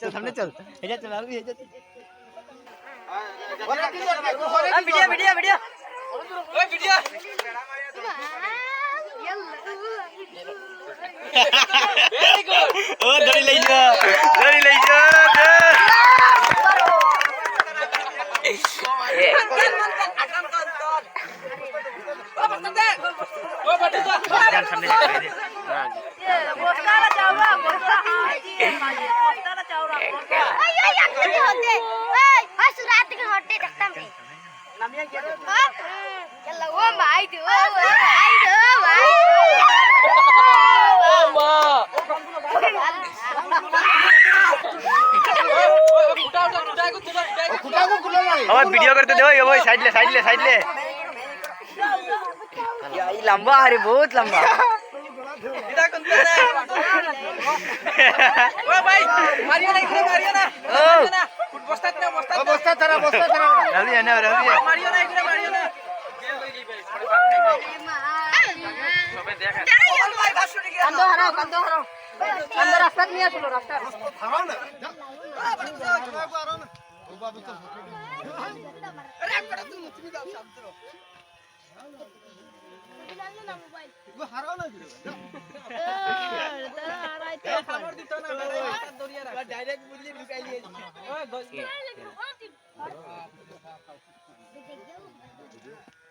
চল সামনে চল এটা চল আরবি এটা চল ভিডিও ভিডিও ভিডিও ওই ভিডিও ভেরি গুড ও ধরি লইছ ধরি লইছ ও বাটি তো সামনে বস্তারা চাওড়া বস্তা চাওড়া এই এই একদিকে হতে এই হাস রাত থেকে হটে দেখতাম রে নামিয়ে গেল চল ও ভাই দো ও ভাই দো ভাই ও মা উঠা উঠা উঠা কো তুলা উঠা আমার ভিডিও করতে দে ওই সাইড লে সাইড লে সাইড লে ये लंबा है रे बहुत लंबा এটা কোন তারা ও ভাই মারিও না এখানে মারিও না না বস্তা না বস্তা বস্তা তারা বস্তা তারা রাবি না রাবি মারিও না এখানে মারিও না সবে দেখা কান্দ হারাও কান্দ হারাও কান্দ রাস্তা নিয়ে আসলো রাস্তা থামাও না আরে একটা তুমি তুমি দাও শান্ত ডাইরেক্ট বুঝলি ঢুকাই দিয়েছি।